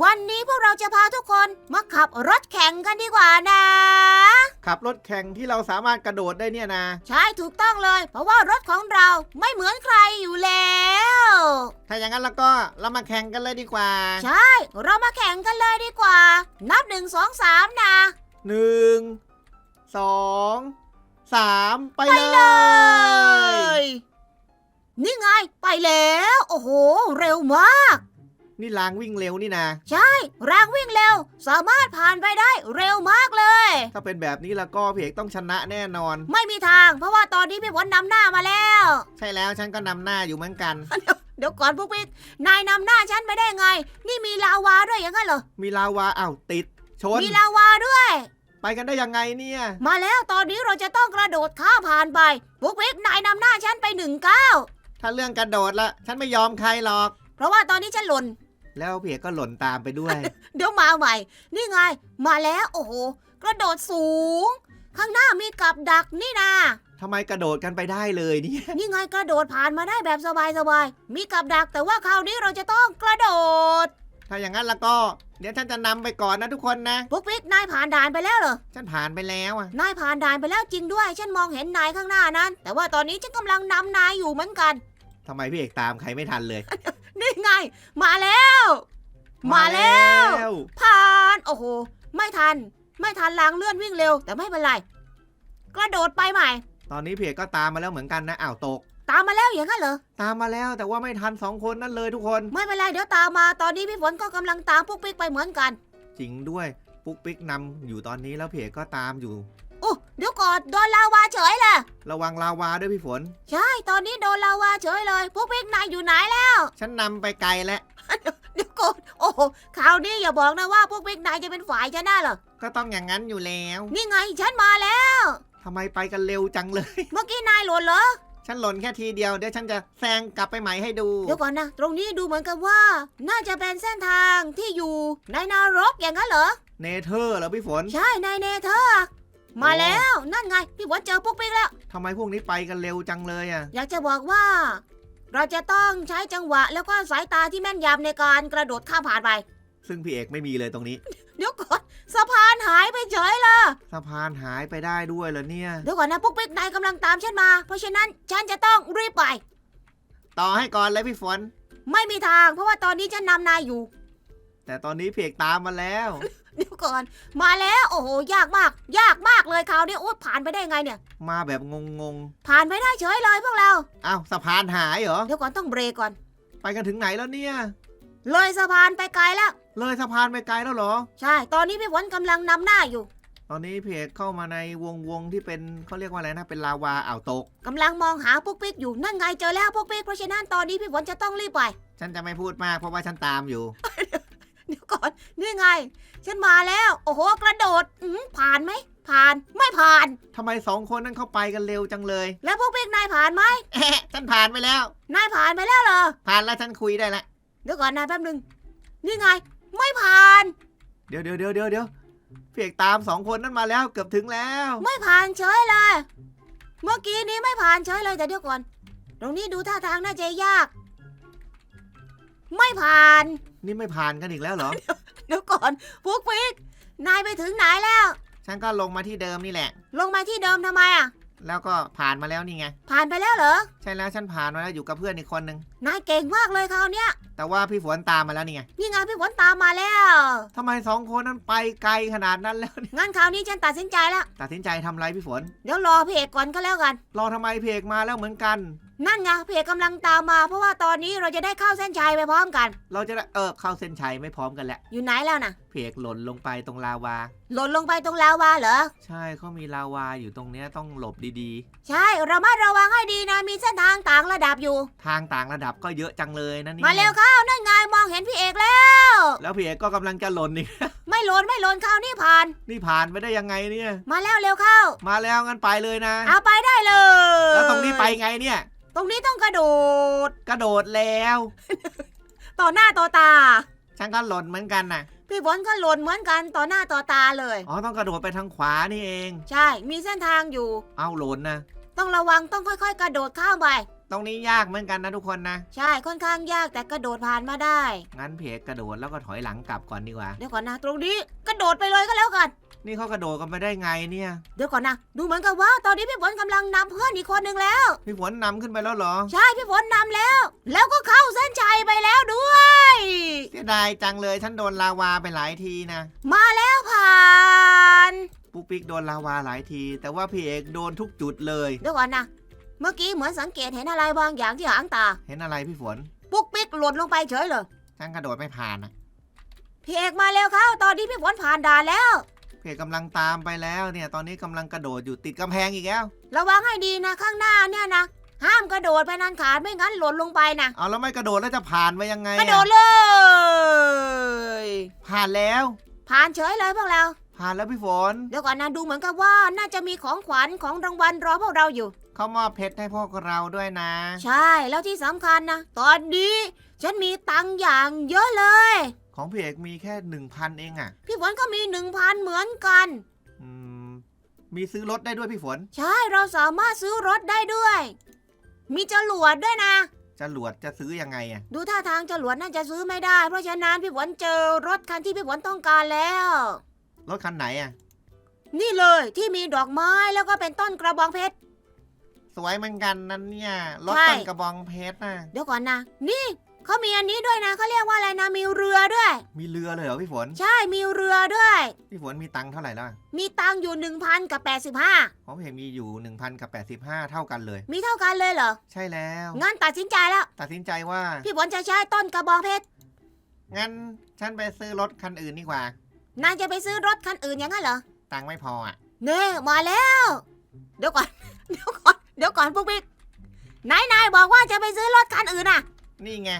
วันนี้พวกเราจะพาทุกคนมาขับรถแข่งกันดีกว่านะ ขับรถแข่งที่เราสามารถกระโดดได้เนี่ยนะ ใช่ถูกต้องเลย เพราะว่ารถของเราไม่เหมือนใครอยู่แล้ว ถ้าอย่างนั้นแล้วก็เรามาแข่งกันเลยดีกว่า ใช่ เรามาแข่งกันเลยดีกว่า นับหนึ่งสองสามนะหนึ่งสองสามไปไปเลเลย ย นี่ไงไปแล้ว โอ้โห เร็วมาก นี่รางวิ่งเร็วนี่นะแรงวิ่งเร็ว สามารถผ่านไปได้เร็วมากเลย ถ้าเป็นแบบนี้แล้วก็พี่เอกต้องชนะแน่นอน ไม่มีทาง เพราะว่าตอนนี้พี่ฝนนำหน้ามาแล้ว ใช่แล้วฉันก็นำหน้าอยู่เหมือนกัน เดี๋ยวก่อนพวกพี่นายนำหน้าฉันไปได้ไง นี่มีลาวาด้วยอย่างนั้นเหรอ มีลาวาอ้าวติด ชน มีลาวาด้วย ไปกันได้ยังไงเนี่ย มาแล้วตอนนี้เราจะต้องกระโดดข้ามผ่านไปพวกพี่นายนำหน้าฉันไปหนึ่งก้าวถ้าเรื่องกระโดดละฉันไม่ยอมใครหรอก เพราะว่าตอนนี้ฉันหล่น แล้วพี่เอกก็หล่นตามไปด้วย เดี๋ยวมาใหม่ นี่ไง มาแล้วโอ้โห กระโดดสูง ข้างหน้ามีกับดักนี่นาทำไมกระโดดกันไปได้เลยเนี่ย นี่ไงกระโดดผ่านมาได้แบบสบายๆ มีกับดักแต่ว่าคราวนี้เราจะต้องกระโดด ถ้าอย่างนั้นแล้วก็ เดี๋ยวฉันจะนำไปก่อนนะทุกคนนะพวกพี่นายผ่านด่านไปแล้วเหรอ ฉันผ่านไปแล้วอะนายผ่านด่านไปแล้วจริงด้วย ฉันมองเห็นนายข้างหน้านั้น แต่ว่าตอนนี้ฉันกำลังนำนายอยู่เหมือนกันทำไมพี่เอกตามใครไม่ทันเลย นี่ไง มาแล้ว มาแล้ววผ่าน โอ้โห ไม่ทัน ไม่ทันล้างเลื่อนวิ่งเร็ว แต่ไม่เป็นไร กระโดดไปใหม่ ตอนนี้พี่เอกก็ตามมาแล้วเหมือนกันนะ อ้าวตก ตามมาแล้วอย่างนั้นเหรอ ตามมาแล้วแต่ว่าไม่ทันสองคนนั่นเลยทุกคน ไม่เป็นไรเดี๋ยวตามมา ตอนนี้พี่ฝนก็กำลังตามพวกปิ๊กไปเหมือนกัน จริงด้วยปุ๊กปิ๊กนำอยู่ตอนนี้แล้วพี่เอกก็ตามอยู่ โอ้เดี๋ยวก่อนโดนลาวาเฉยเลยระวังลาวาด้วยพี่ฝน ใช่ตอนนี้โดนลาวาเฉยเลย พวกปิ๊กนายอยู่ไหนแล้ว ฉันนำไปไกลแล้ว เดี๋ยวก่อนโอ้โหคราวนี้อย่าบอกนะว่าพวกปิ๊กนายจะเป็นฝ่ายชนะเหรอก็ต้องอย่างนั้นอยู่แล้วนี่ไงฉันมาแล้ว ทำไมไปกันเร็วจังเลย เมื่อกี้นายหล่นเหรอฉันหล่นแค่ทีเดียวเดี๋ยวฉันจะแซงกลับไปใหม่ให้ดู เดี๋ยวก่อนนะตรงนี้ดูเหมือนกับว่า น่าจะเป็นเส้นทางที่อยู่ในนรกอย่างนั้นเหรอเนเธอร์เหรอพี่ฝน ใช่ในเนเธอร์ มาแล้วนั่นไงพี่ฝนเจอพวกปิ๊กแล้ว ทำไมพวกนี้ไปกันเร็วจังเลยอะ อยากจะบอกว่า เราจะต้องใช้จังหวะแล้วก็สายตาที่แม่นยำในการกระโดดข้ามผ่านไป ซึ่งพี่เอกไม่มีเลยตรงนี้ เดี๋ยวก่อนสะพานหายไปเฉยเลยสะพานหายไปได้ด้วยเหรอเนี่ย เดี๋ยวก่อนนะพวกปิ๊กนายกำลังตามฉันมา เพราะฉะนั้นฉันจะต้องรีบไป ต่อให้ก่อนเลยพี่ฝน ไม่มีทาง เพราะว่าตอนนี้ฉันนำนายอยู่ แต่ตอนนี้พี่เอกตามมาแล้ว เดี๋ยวก่อน มาแล้วโอ้โหยากมาก ยากมากเลยคราวนี้โอ้ผ่านไปได้ไงเนี่ย มาแบบงงผ่านไปได้เฉยเลยพวกเรา ๆอ้าวสะพานหายเหรอ เดี๋ยวก่อนต้องเบรกก่อน ไปกันถึงไหนแล้วเนี่ย เลยสะพานไปไกลแล้ว เลยสะพานไปไกลแล้วเหรอ ใช่ ตอนนี้พี่ฝนกำลังนำหน้าอยู่ตอนนี้พี่เอกเข้ามาในวงวงที่เป็นเขาเรียกว่าอะไรนะ เป็นลาวาอ่าวตก กำลังมองหาพวกปิ๊กอยู่นั่นไงเจอแล้วพวกปิ๊กเพราะฉะนั้นตอนนี้พี่ฝนจะต้องรีบไป ฉันจะไม่พูดมากเพราะว่าฉันตามอยู่ เดี๋ยวก่อน นี่ไง ฉันมาแล้ว โอ้โห กระโดดอืมผ่านไหม ผ่าน ไม่ผ่าน ทำไมสองคนนั้นเข้าไปกันเร็วจังเลยแล้วพวกปิ๊กนายผ่านไหม แอะฉันผ่านไปแล้ว นายผ่านไปแล้วเหรอ ผ่านแล้วฉันคุยได้ละ เดี๋ยวก่อนนายแป๊บนึง นี่ไง ไม่ผ่าน เดี๋ยวเดี๋ยวเดี๋ยวเดี๋ยวเดี๋ยวพี่เอกตามสองคนนั้นมาแล้วเกือบถึงแล้ว ไม่ผ่านเฉยเลย เมื่อกี้นี้ไม่ผ่านเฉยเลยแต่เดี๋ยวก่อน ตรงนี้ดูท่าทางน่าจะยาก ไม่ผ่าน นี่ไม่ผ่านกันอีกแล้วเหรอ เดี๋ยวก่อนพวกปิ๊กนายไปถึงไหนแล้ว ฉันก็ลงมาที่เดิมนี่แหละ ลงมาที่เดิมทำไมอะ แล้วก็ผ่านมาแล้วนี่ไง ผ่านไปแล้วเหรอ ใช่แล้วฉันผ่านมาแล้วอยู่กับเพื่อนอีกคนนึง นายเก่งมากเลยคราวเนี้ย แต่ว่าพี่ฝนตามมาแล้วนี่ไง นี่ไงพี่ฝนตามมาแล้วทำไมสองคนนั้นไปไกลขนาดนั้นแล้วงั้นคราวนี้ฉันตัดสินใจแล้ว ตัดสินใจทำไรพี่ฝน เดี๋ยวรอพี่เอกก่อนก็แล้วกัน รอทำไมพี่เอกมาแล้วเหมือนกัน นั่นไงพี่เอกกำลังตามมา เพราะว่าตอนนี้เราจะได้เข้าเส้นชัยไปพร้อมกัน เราจะได้เออเข้าเส้นชัยไม่พร้อมกันแหละ อยู่ไหนแล้วนะพี่ เอกหล่นลงไปตรงลาวา หล่นลงไปตรงลาวาเหรอ ใช่เขามีลาวาอยู่ตรงเนี้ยต้องหลบดีใช่เรามาระวังให้ดีนะ มีเส้นทางต่างระดับอยู่ ๆ ทางต่างระดับก็เยอะจังเลยนะนี่มาเร็วเข้านั่นไงมองเห็นพี่เอกแล้ว แล้วพี่เอกก็กำลังจะหล่นอีกไม่หล่นไม่หล่นเข้านี่ผ่าน นี่ผ่านไปได้ยังไงเนี่ย มาแล้วเร็วเข้า มาแล้วงั้นไปเลยนะ เอาไปได้เลยแล้วตรงนี้ไปไงเนี่ย ตรงนี้ต้องกระโดด กระโดดแล้ว ต่อหน้าต่อตา ฉันก็หล่นเหมือนกันน่ะ พี่ฝนก็หล่นเหมือนกันต่อหน้าต่อตาเลย อ๋อต้องกระโดดไปทางขวานี่เอง ใช่ มีเส้นทางอยู่ เอาหล่นนะ ต้องระวังต้องค่อยๆ กระโดดข้ามไป ตรงนี้ยากเหมือนกันนะทุกคนนะ ใช่ค่อนข้างยากแต่กระโดดผ่านมาได้ งั้นพี่เอกกระโดดแล้วก็ถอยหลังกลับก่อนดีกว่า เดี๋ยวก่อนนะ ตรงนี้กระโดดไปเลยก็แล้วกัน นี่เขากระโดดกันไปได้ไงเนี่ย เดี๋ยวก่อนนะดูเหมือนกับว่าตอนนี้พี่ฝนกำลังนำเพื่อนอีกคนหนึ่งแล้ว พี่ฝนนำขึ้นไปแล้วเหรอใช่พี่ฝนนำแล้ว แล้วก็เข้าเส้นชัยไปแล้วด้วย เสียดายจังเลยฉันโดนลาวาไปหลายทีนะ มาแล้วผ่าน ปุ๊กปิ๊กโดนลาวาหลายที แต่ว่าพี่เอกโดนทุกจุดเลย เดี๋ยวก่อนนะเมื่อกี้เหมือนสังเกตเห็นอะไรบางอย่างที่หางตา เห็นอะไรพี่ฝนปุ๊กปิ๊กหล่นลงไปเฉยเลย ฉันกระโดดไม่ผ่านนะพี่เอกมาเร็วเข้าตอนนี้พี่ฝนผ่านด่านแล้วพี่ เอกกำลังตามไปแล้วเนี่ย ตอนนี้กำลังกระโดดอยู่ติดกำแพงอีกแล้ว ระวังให้ดีนะข้างหน้าเนี่ยนะ ห้ามกระโดดไปนันขาดไม่งั้นหล่นลงไปนะเอาแล้วไม่กระโดดแล้วจะผ่านไปยังไงกระโดอะดเลย ผ่านแล้ว ผ่านเฉยเลยพวกเรา ผ่านแล้วพี่ฝน เดี๋ยวก่อนนะดูเหมือนกับว่าน่าจะมีของขวัญของรางวัลรอพวกเราอยู่ เขามอบเพชรให้พวกเราด้วยนะ ใช่แล้วที่สำคัญนะ ตอนนี้ฉันมีตังค์อย่างเยอะเลย ของพี่เอกมีแค่หนึ่งพันเองอะ่ะพี่ฝนก็มีหนึ่งพันเหมือนกัน อืม มีซื้อรถได้ด้วยพี่ฝน ใช่เราสามารถซื้อรถได้ด้วย มีจรวดด้วยนะจะหลวดจะซื้อยังไงอะ่ะดูท่าทางจรวดน่าจะซื้อไม่ได้ เพราะฉะนั้นพี่ฝนเจอรถคันที่พี่ฝนต้องการแล้ว รถคันไหนอะ่ะนี่เลยที่มีดอกไม้แล้วก็เป็นต้นกระบองเพชร สวยเหมือนกันนั่นเนี่ย รถใช่ ต้นกระบองเพชรนะเดี๋ยวก่อนนะ นี่ เขามีอันนี้ด้วยนะเขาเรียกว่าอะไรนะมีเรือด้วย มีเรือเลยเหรอพี่ฝน ใช่มีเรือด้วย พี่ฝนมีตังค์เท่าไหร่แล้วอะมีตังค์อยู่หนึ่งพันกับแปดสิบห้าของพี่เอกมีอยู่หนึ่งพันกับแปดสิบห้าเท่ากันเลย มีเท่ากันเลยเหรอใช่แล้ว งั้นตัดสินใจแล้ว ตัดสินใจว่า พี่ฝนจะใช้ต้นกระบองเพชรงั้นฉันไปซื้อรถคันอื่นดีกว่า นายจะไปซื้อรถคันอื่นอย่างนั้นเหรอตังค์ไม่พออะ เน่มาแล้ว เดี๋ยวก่อน เดี๋ยวก่อนเดี๋ยวก่อนปุ๊กปิ๊กนายนายบอกว่าจะไปซื้อรถคันอื่นน่ะ นี่ไง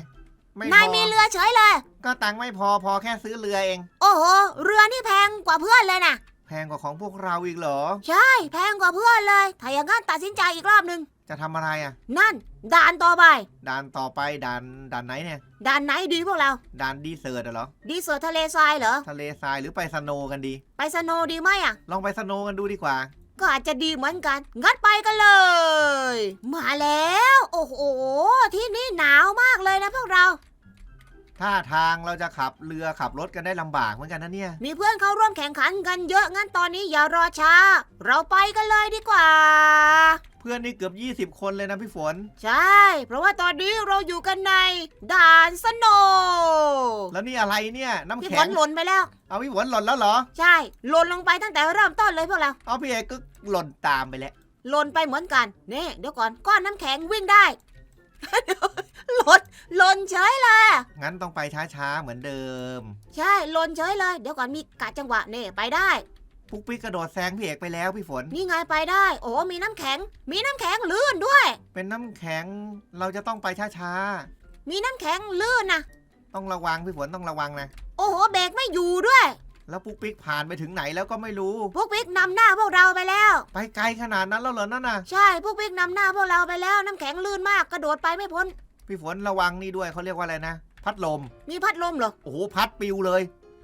ไม่นายพอมีเรือเฉยเลย ก็ตังค์ไม่พอพอแค่ซื้อเรือเอง โอ้โห เรือนี่แพงกว่าเพื่อนเลยนะแพงกว่าของพวกเราอีกเหรอ ใช่ แพงกว่าเพื่อนเลย ถ้าอย่างนั้นตัดสินใจอีกรอบหนึ่งจะทำอะไรอะ นั่น ด่านต่อไป ด่านต่อไปด่านด่านไหนเนี่ยด่านไหนดีพวกเรา ด่านดีเซิร์ตเหรอ ดีเซอร์ทะเลทรายเหรอ ทะเลทรายหรือไปสโนว์กันดี ไปสโนว์ดีไหมอะ ลองไปสโนว์กันดูดีกว่า ก็อาจจะดีเหมือนกัน งั้นไปกันเลย มาแล้ว โอ้โห ที่นี่หนาวมากเลยนะพวกเรา ถ้าทางเราจะขับเรือขับรถกันได้ลำบากเหมือนกันนะเนี่ย มีเพื่อนเข้าร่วมแข่งขันกันเยอะงั้นตอนนี้อย่ารอช้า เราไปกันเลยดีกว่า เพื่อนนี่เกือบ 20 คนเลยนะพี่ฝน ใช่ เพราะว่าตอนนี้เราอยู่กันในด่านสโนว์แล้วนี่อะไรเนี่ยน้ำพี่ฝแข็นงหล่นไปแล้ว เอาพี่ฝนหล่นแล้วเหรอ ใช่ หล่นลงไปตั้งแต่เริ่มต้นเลยพวกเรา เอาพี่เอกก็หล่นตามไปแล้ว หล่นไปเหมือนกัน นี่เดี๋ยวก่อนก้อนน้ำแข็งวิ่งได้ หล่นหล่นเฉยเลย งั้นต้องไปช้าๆเหมือนเดิม ใช่หล่นเฉยเลย เดี๋ยวก่อนมีกะจังหวะนี่ไปได้ ปุ๊กปิ๊กกระโดดแซงพี่เอกไปแล้วพี่ฝน นี่ไงไปได้ โอ้มีน้ำแข็ง มีน้ำแข็งลื่นด้วย เป็นน้ำแข็งเราจะต้องไปช้ามีน้ำแข็งลื่นนะๆ ต้องระวังพี่ฝนต้องระวังนะ โอ้โหเบรกไม่อยู่ด้วย แล้วปุ๊กปิ๊กผ่านไปถึงไหนแล้วก็ไม่รู้ พวกปิ๊กนำหน้าพวกเราไปแล้ว ไปไกลขนาดนั้นแล้วเหรอนั่นน่ะ ใช่พวกปิ๊กนำหน้าพวกเราไปแล้วน้ำแข็งลื่นมากกระโดดไปไม่พ้น พี่ฝนระวังนี่ด้วยเขาเรียกว่าอะไรนะ พัดลม มีพัดลมเหรอ โอ้โหพัดปิวเลย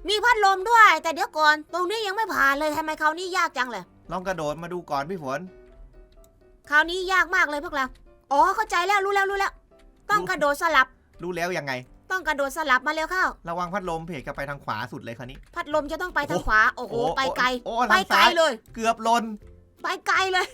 มีพัดลมด้วย แต่เดี๋ยวก่อน ตรงนี้ยังไม่ผ่านเลยทำไมคราวนี้ยากจังเลยลองกระโดดมาดูก่อนพี่ฝน คราวนี้ยากมากเลยพวกเรา อ๋อเข้าใจแล้วรู้แล้วรู้แล้ว ต้องรู้กระโดดสลับ รู้แล้วยังไง ต้องกระโดดสลับมาเร็วเข้า ระวังพัดลมเพจจะไปทางขวาสุดเลยคราวนี้ พัดลมจะต้องไปทางขวา โอ้โหไปไกล โอ้ไปทางไกลซ้าย เลย เกือบหล่นไปไกลเลย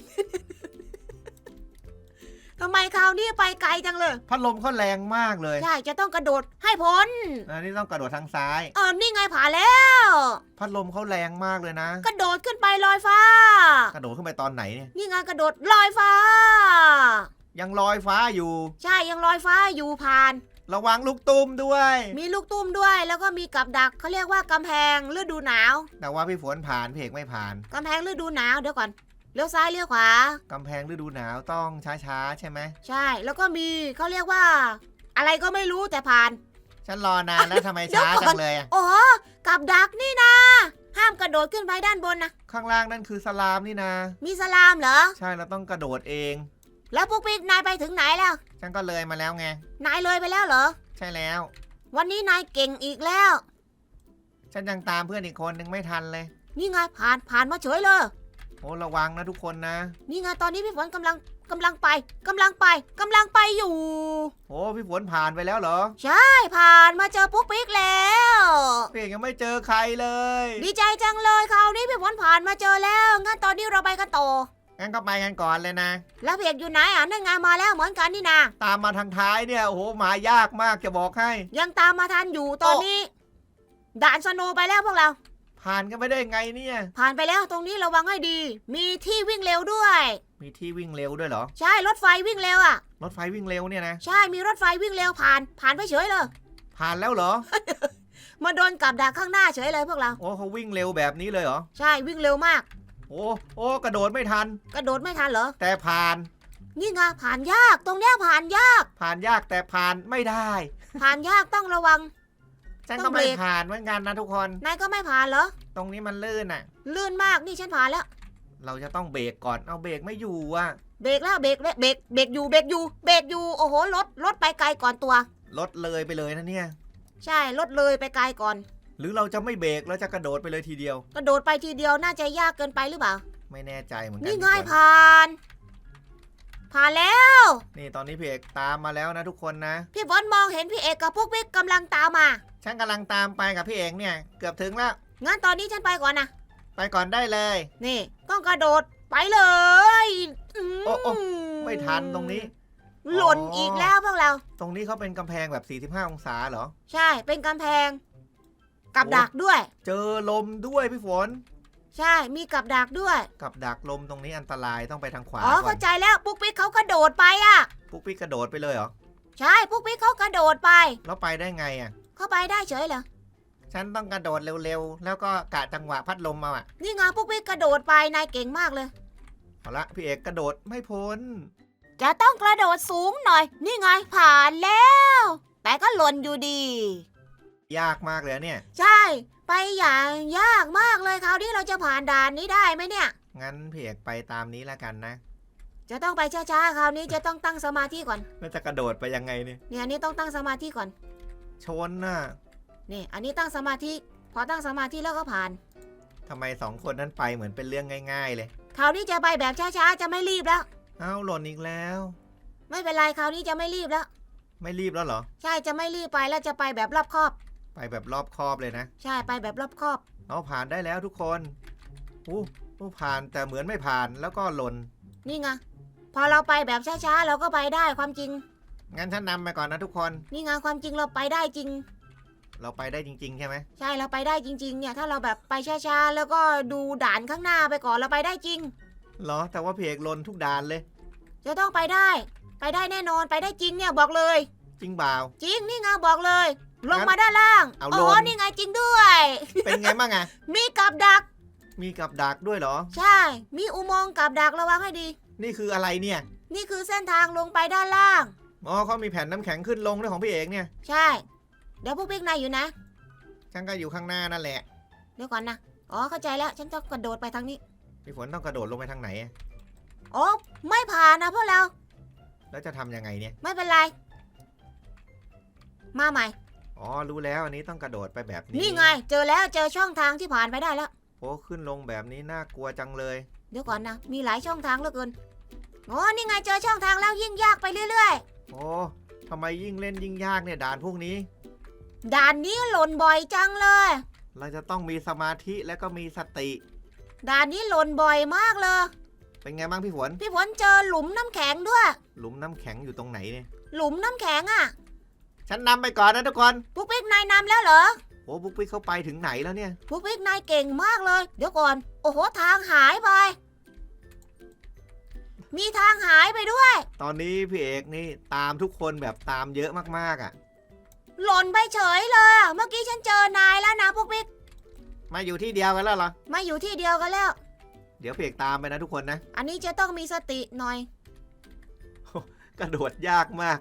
ทำไมคราวนี้ไปไกลจังเลย พัดลมเขาแรงมากเลยใช่ จะต้องกระโดดให้พ้น อันนี้ต้องกระโดดทางซ้าย เออ นี่ไงผ่านแล้ว พัดลมเขาแรงมากเลยนะ กระโดดขึ้นไปลอยฟ้า กระโดดขึ้นไปตอนไหนเนี่ยนี่ไงกระโดดลอยฟ้า ยังลอยฟ้าอยู่ ใช่ยังลอยฟ้าอยู่ผ่าน ระวังลูกตุ้มด้วย มีลูกตุ้มด้วยแล้วก็มีกับดักเขาเรียกว่ากำแพงฤดูหนาว แต่ว่าพี่ฝนผ่านพี่เอกไม่ผ่าน กำแพงฤดูหนาวเดี๋ยวก่อนเลี้ยวซ้ายเลี้ยวขวากำแพงฤดูหนาวต้องช้าๆใช่ไหม ใช่ แล้วก็มีเขาเรียกว่า อะไรก็ไม่รู้แต่ผ่าน ฉันรอนานแล้วทำไมช้าเดี๋ยวก่จัอนงเลยอะโอ้กับดักนี่นะ ห้ามกระโดดขึ้นไปด้านบนนะ ข้างล่างนั่นคือสลามนี่นะ มีสลามเหรอ ใช่เราต้องกระโดดเอง แล้วปุ๊กปิ๊กนายไปถึงไหนแล้ว ฉันก็เลยมาแล้วไง นายเลยไปแล้วเหรอ ใช่แล้ว วันนี้นายเก่งอีกแล้ว ฉันยังตามเพื่อนอีกคนนึงไม่ทันเลย นี่ไงผ่านผ่านมาเฉยเลย โอ้ระวังนะทุกคนนะ นี่ไงตอนนี้พี่ฝนกำลังกำลังไปกำลังไปกำลังไปอยู่ โอ้พี่ฝนผ่านไปแล้วเหรอใช่ผ่านมาเจอปุ๊กปิ๊กแล้ว พี่เอกยังไม่เจอใครเลย ดีใจจังเลยคราวนี้พี่ฝนผ่านมาเจอแล้ว งั้นตอนนี้เราไปกันต่อ งั้นก็ไปกันก่อนเลยนะ แล้วเพียกอยู่ไหนอะนั่นไงมาแล้วเหมือนกันนี่นาตามมาทางท้ายเนี่ยโอ้โหมายากมากจะบอกให้ ยังตามมาทันอยู่ตอนนี้ ด่านสโนว์ไปแล้วพวกเรา ผ่านกันไม่ได้ไงเนี่ย ผ่านไปแล้วตรงนี้ระวังให้ดี มีที่วิ่งเร็วด้วย มีที่วิ่งเร็วด้วยเหรอ ใช่รถไฟวิ่งเร็วอะ รถไฟวิ่งเร็วเนี่ยนะ ใช่มีรถไฟวิ่งเร็วผ่าน ผ่านไปเฉยเลย ผ่านแล้วเหรอ มาโดนกับดักข้างหน้าเฉยเลยพวกเรา โอ้เขาวิ่งเร็วแบบนี้เลยเหรอ ใช่วิ่งเร็วมาก โอ้โอ้กระโดดไม่ทัน กระโดดไม่ทันเหรอ แต่ผ่าน นี่ไงผ่านยากตรงเนี้ยผ่านยาก ผ่านยากแต่ผ่านไม่ได้ ผ่านยากต้องระวัง ฉันต้ก็องเบรไม่ก ผ่านเหมือนกันนะทุกคน นายก็ไม่ผ่านเหรอ ตรงนี้มันลื่นอะ ลื่นมากนี่ฉันผ่านแล้ว เราจะต้องเบรกก่อนเอาเบรกไม่อยู่อะเบรกแล้วเบรกแล้วเบรกเบรกอยู่เบรกอยู่เบรกอยู่โอ้โหรถรถไปไกลก่อนตัว รถเลยไปเลยนะเนี่ย ใช่รถเลยไปไกลก่อน หรือเราจะไม่เบรกแล้วจะกระโดดไปเลยทีเดียว กระโดดไปทีเดียวน่าจะยากเกินไปหรือเปล่า ไม่แน่ใจเหมือนกันี่ทุกง่ายคนผ่าน ผ่านแล้วนี่ตอนนี้พี่เอกตามมาแล้วนะทุกคนนะ พี่บอลมองเห็นพี่เอกกับพวกพี่กำลังตามมา ฉันกำลังตามไปกับพี่เอกเนี่ย เกือบถึงแล้ว งั้นตอนนี้ฉันไปก่อนนะ ไปก่อนได้เลย นี่ต้องกระโดดไปเลยมโอ้โอ้ไม่ทันตรงนี้หล่นอ๋ออี อีกแล้วพวกเรา ตรงนี้เขาเป็นกำแพงแบบ 45 องศาเหรอ ใช่เป็นกำแพง กับโอ้ดักด้วย เจอลมด้วยพี่ฝน ใช่มีกับดักด้วยกับดักลมตรงนี้อันตรายต้องไปทางขวาอ๋อก่อเข้านใจแล้วปุ๊กปิ๊กเขากระโดดไปอะ ปุ๊กปิ๊กกระโดดไปเลยเหรอใช่ปุ๊กปิ๊กเขากระโดดไป แล้วไปได้ไงอะ เขาไปได้เฉยเหรอฉันต้องกระโดดเร็วๆ แล้วก็กะจังหวะพัดลมมาอะนี่ไงปุ๊กปิ๊กกระโดดไปนายเก่งมากเลย เอาละพี่เอกกระโดดไม่พ้น จะต้องกระโดดสูงหน่อย นี่ไงผ่านแล้ว แต่ก็หล่นอยู่ดี ยากมากเลยเนี่ย ใช่ ไปอย่างยากมากเลยคราวนี้เราจะผ่านด่านนี้ได้ไหมเนี่ย งั้นพี่เอกไปตามนี้แล้วกันนะ จะต้องไปช้าๆคราวนี้จะต้องตั้งสมาธิก่อน แล้วจะกระโดดไปยังไงเนี่ย เนี่ยอันนี้ต้องตั้งสมาธิก่อน ชนน่ะ นี่ อันนี้ตั้งสมาธิ พอตั้งสมาธิแล้วก็ผ่านทำไมสองคนนั้นไปเหมือนเป็นเรื่องง่าย ๆ เลย คราวนี้จะไปแบบช้าๆจะไม่รีบแล้ว เอ้าหล่นอีกแล้ว ไม่เป็นไรคราวนี้จะไม่รีบแล้ว ไม่รีบแล้วเหรอ ใช่จะไม่รีบไปแล้วจะไปแบบรอบคอบ ไปแบบรอบคอบเลยนะใช่ไปแบบรอบคอบเอาผ่านได้แล้วทุกคนอู้อู้ผ่านแต่เหมือนไม่ผ่านแล้วก็หล่นนี่ไงพอเราไปแบบช้าๆเราก็ไปได้ความจริง งั้นฉันนำไปก่อนนะทุกคน นี่ไงความจริงเราไปได้จริง เราไปได้จริง ๆ ใช่ไหมใช่เราไปได้จริง ๆ เนี่ย ถ้าเราแบบไปช้าๆแล้วก็ดูด่านข้างหน้าไปก่อนเราไปได้จริงเหรอแต่ว่าพี่เอกหล่นทุกด่านเลย จะต้องไปได้ ไปได้แน่นอนไปได้จริงเนี่ยบอกเลย จริงเปล่า จริงนี่ไงบอกเลย ลงมาด้านล่างเอาโอ้ลโหงนี่ไงจริงด้วย เป็นไงบ้างอะมีกับดัก มีกับดักด้วยเหรอ ใช่ มีอุโมงค์กับดักระวังให้ดี นี่คืออะไรเนี่ยนี่คือเส้นทางลงไปด้านล่าง อ๋อเขามีแผ่นน้ำแข็งขึ้นลงด้วยของพี่เอกเนี่ยใช่ เดี๋ยวพวกปิ๊กนายอยู่นะ ฉันก็อยู่ข้างหน้านั่นแหละ เดี๋ยวก่อนนะ อ๋อเข้าใจแล้ว ฉันต้องกระโดดไปทางนี้ พี่ฝนต้องกระโดดลงไปทางไหนอะโอ้ไม่ผ่านนะพวกเรา แล้วจะทำยังไงเนี่ย ไม่เป็นไร มาใหม่ อ๋อรู้แล้วอันนี้ต้องกระโดดไปแบบนี้นี่ไง เจอแล้วเจอช่องทางที่ผ่านไปได้แล้ว โอ้ขึ้นลงแบบนี้น่ากลัวจังเลย เดี๋ยวก่อนนะ มีหลายช่องทางเหลือเกินอ๋อนี่ไงเจอช่องทางแล้วยิ่งยากไปเรื่อยโอ้ทำไมยิ่งเล่นยิ่งยากเนี่ยด่านพวกนี้ ๆ ด่านนี้หล่นบ่อยจังเลย เราจะต้องมีสมาธิและก็มีสติ ด่านนี้หล่นบ่อยมากเลย เป็นไงบ้างพี่ฝนพี่ฝนเจอหลุมน้ำแข็งด้วย หลุมน้ำแข็งอยู่ตรงไหนเนี่ยหลุมน้ำแข็งอะ่ะ ฉันนำไปก่อนนะทุกคนปุ๊กปิ๊กนายนำแล้วเหรอโอ้บุ๊กปิ๊กเข้าไปถึงไหนแล้วเนี่ย ปุ๊กปิ๊กนายเก่งมากเลย เดี๋ยวก่อน โอ้โหทางหายไป มีทางหายไปด้วย ตอนนี้พี่เอกนี่ตามทุกคนแบบตามเยอะมากๆอะ หล่นไปเฉยเลยอะเมื่อกี้ฉันเจอนายแล้วนะปุ๊กปิ๊กมาอยู่ที่เดียวกันแล้วเหรอ มาอยู่ที่เดียวกันแล้ว เดี๋ยวพี่เอกตามไปนะทุกคนนะ อันนี้จะต้องมีสติหน่อย กระโดดยากมาก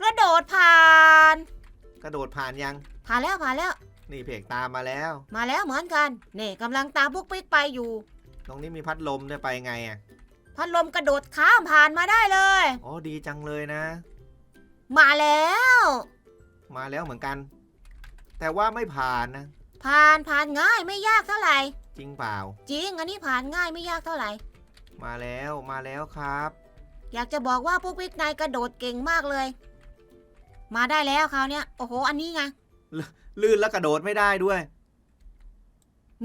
กระโดดผ่าน กระโดดผ่านยัง ผ่านแล้วผ่านแล้ว นี่พี่เอกตามมาแล้ว มาแล้วเหมือนกันนี่กำลังตามปุ๊กปิ๊กไปอยู่ ตรงนี้มีพัดลมด้วยไปไงอะ พัดลมกระโดดข้ามผ่านมาได้เลย อ๋อดีจังเลยนะ มาแล้ว มาแล้วเหมือนกัน แต่ว่าไม่ผ่านนะ ผ่านผ่านง่ายไม่ยากเท่าไหร่ จริงเปล่า จริงอันนี้ผ่านง่ายไม่ยากเท่าไหร่ มาแล้วมาแล้วครับ อยากจะบอกว่าพวกพี่นายกระโดดเก่งมากเลย มาได้แล้วคราวเนี้ยโอ้โห อันนี้ไง ลื่นแล้วกระโดดไม่ได้ด้วย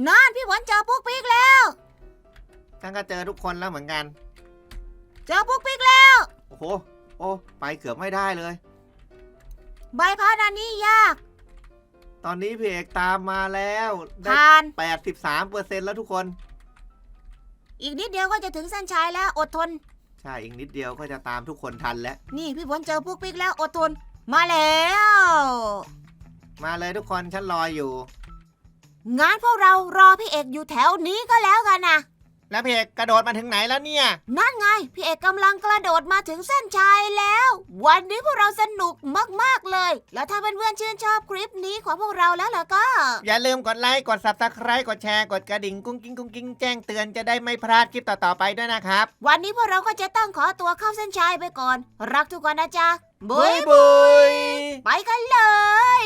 นั่นพี่หวันเจอพวกพี่แล้ว ฉันก็เจอทุกคนแล้วเหมือนกัน เจอพวกพี่แล้ว โอ้โห โอ้ ไปเกือบไม่ได้เลย ใบพัดอันนี้ยาก ตอนนี้พี่เอกตามมาแล้วได้ผ่าน83เปอร์เซ็นแล้วทุกคน อีกนิดเดียวก็จะถึงเส้นชัยแล้วอดทน ใช่ อีกนิดเดียวก็จะตามทุกคนทันแล้ว นี่พี่ฝนเจอพวกพี่แล้วอดทน มาแล้ว มาเลยทุกคนฉันรออยู่ งั้นพวกเรารอพี่เอกอยู่แถวนี้ก็แล้วกันนะ แล้วพี่เอกกระโดดมาถึงไหนแล้วเนี่ย นั่นไง พี่เอกกำลังกระโดดมาถึงเส้นชัยแล้ว วันนี้พวกเราสนุกมาก ๆ เลย แล้วถ้าเพื่อนๆชื่นชอบคลิปนี้ของพวกเราแล้วล่ะก็ อย่าลืมกดไลค์กด subscribe กดแชร์กดกระดิ่งกุ้งกิ้งกุ้งกิ้งแจ้งเตือนจะได้ไม่พลาดคลิปต่อๆไปด้วยนะครับ วันนี้พวกเราก็จะต้องขอตัวเข้าเส้นชัยไปก่อน รักทุกคนนะจ๊ะบุยบุยไปกันเลย